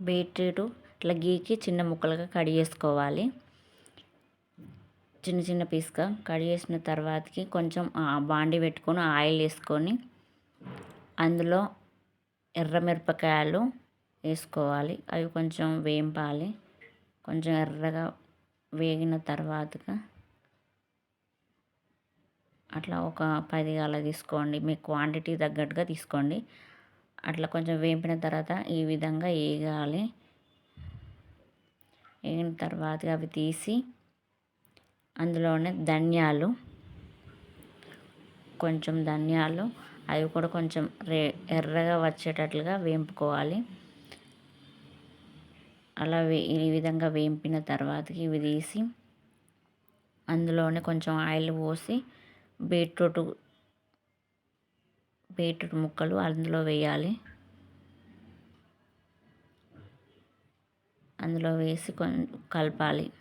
Beetroot ఇట్లా గీకి చిన్న ముక్కలుగా కట్ చేసుకోవాలి. చిన్న చిన్న పీస్గా కట్ చేసిన తర్వాతకి కొంచెం బాండి పెట్టుకొని ఆయిల్ వేసుకొని అందులో ఎర్రమిరపకాయలు వేసుకోవాలి. అవి కొంచెం వేంపాలి. కొంచెం ఎర్రగా వేగిన తర్వాతగా అట్లా ఒక పది అలా తీసుకోండి. మీ క్వాంటిటీ తగ్గట్టుగా తీసుకోండి. అట్లా కొంచెం వేపిన తర్వాత ఈ విధంగా వేగాలి. వేగిన తర్వాత అవి తీసి అందులోనే ధనియాలు కొంచెం ధనియాలు అవి కూడా కొంచెం రే ఎర్రగా వచ్చేటట్లుగా వేంపుకోవాలి. అలా వే ఈ విధంగా వేంపిన తర్వాతకి ఇవి తీసి అందులోనే కొంచెం ఆయిల్ పోసి బీట్రూట్ బీట్రూట్ ముక్కలు అందులో వేయాలి. అందులో వేసి కొంచెం కలపాలి.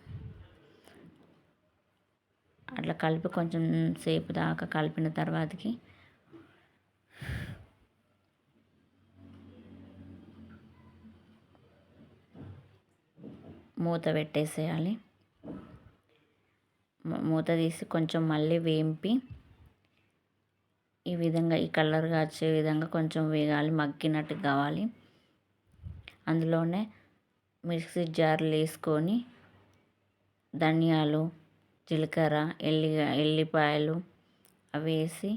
అట్లా కలిపి కొంచెం సేపు దాకా కలిపిన తర్వాతకి మూత పెట్టేసేయాలి. మూత తీసి కొంచెం మళ్ళీ వేంపి ఈ విధంగా ఈ కలర్గా వచ్చే విధంగా కొంచెం వేగాలి మగ్గినట్టు కావాలి. అందులోనే మిక్సీ జార్లు వేసుకొని ధనియాలు జీలకర్ర ఎల్లి ఎల్లిపాయలు అవి వేసి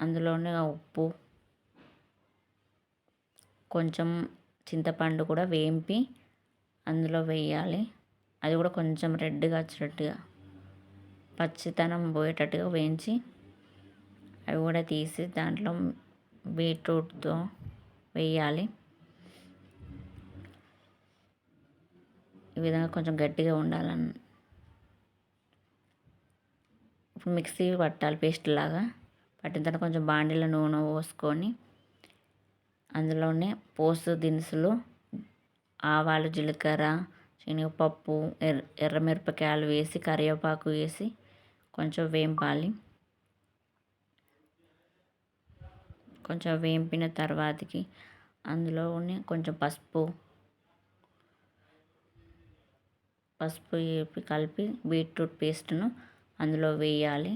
అందులోనే ఉప్పు కొంచెం చింతపండు కూడా వేంపి అందులో వేయాలి. అది కూడా కొంచెం రెడ్గా వచ్చేటట్టుగా. పచ్చితనం పోయేటట్టుగా వేయించి అవి కూడా తీసి దాంట్లో బీట్రూట్తో వేయాలి. ఈ విధంగా కొంచెం గట్టిగా ఉండాలని. ఇప్పుడు మిక్సీ పట్టాలి పేస్ట్ లాగా. పట్టిన తర్వాత కొంచెం బాండీలో నూనె పోసుకొని అందులోనే పోసు దినుసులు ఆవాలు జీలకర్ర శనగపప్పు ఎర్ర ఎర్రమిరపకాయలు వేసి కరివేపాకు వేసి కొంచెం వేంపాలి. కొంచెం వేంపిన తర్వాతకి అందులో కొంచెం పసుపు పసుపు వేపి కలిపి బీట్రూట్ పేస్ట్ను అందులో వేయాలి.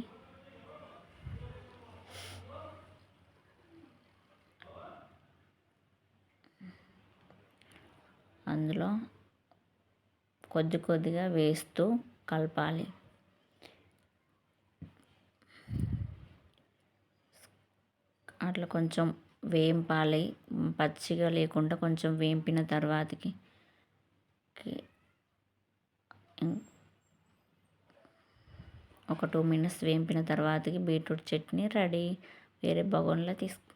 అందులో కొద్ది కొద్దిగా వేస్తూ కలపాలి. అట్లా కొంచెం వేంపాలి. పచ్చిగా లేకుండా కొంచెం వేంపిన తర్వాతకి ఒక టూ మినిట్స్ వేంపిన తర్వాతకి బీట్రూట్ చట్నీ రెడీ. వేరే బగోన్లో తీసుకు